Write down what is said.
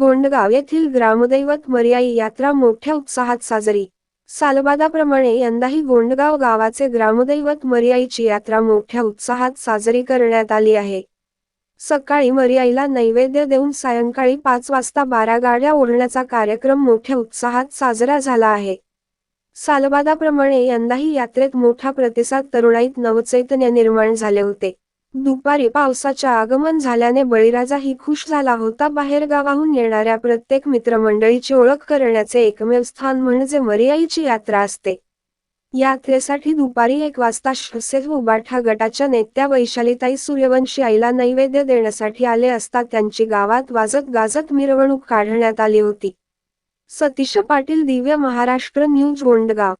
गोंडगाव येथील ग्रामदैवत मर्याई यात्रा मोठ्या उत्साहात साजरी. सालबादाप्रमाणे यंदाही गोंडगाव गावाचे ग्रामदैवत मर्याईची यात्रा मोठ्या उत्साहात साजरी करण्यात आली आहे. सकाळी मर्याईला नैवेद्य देऊन सायंकाळी पाच वाजता बारा गाड्या ओढण्याचा कार्यक्रम मोठ्या उत्साहात साजरा झाला आहे. सालबादाप्रमाणे यंदाही यात्रेत मोठा प्रतिसाद तरुणाईत नवचैतन्य निर्माण झाले होते. दुपारी पावसाच्या आगमन झाल्याने बळीराजाही खुश झाला होता. बाहेरगावाहून येणाऱ्या प्रत्येक मित्रमंडळीची ओळख करण्याचे एकमेव स्थान म्हणजे मर्याईची यात्रा असते. यात्रेसाठी दुपारी एक वाजता शिवसेज उबाठा गटाच्या नेत्या वैशालीताई सूर्यवंशी आईला नैवेद्य देण्यासाठी आले असता त्यांची गावात वाजत गाजत मिरवणूक काढण्यात आली होती. सतीश पाटील दिव्य महाराष्ट्र न्यूज गोंडगाव.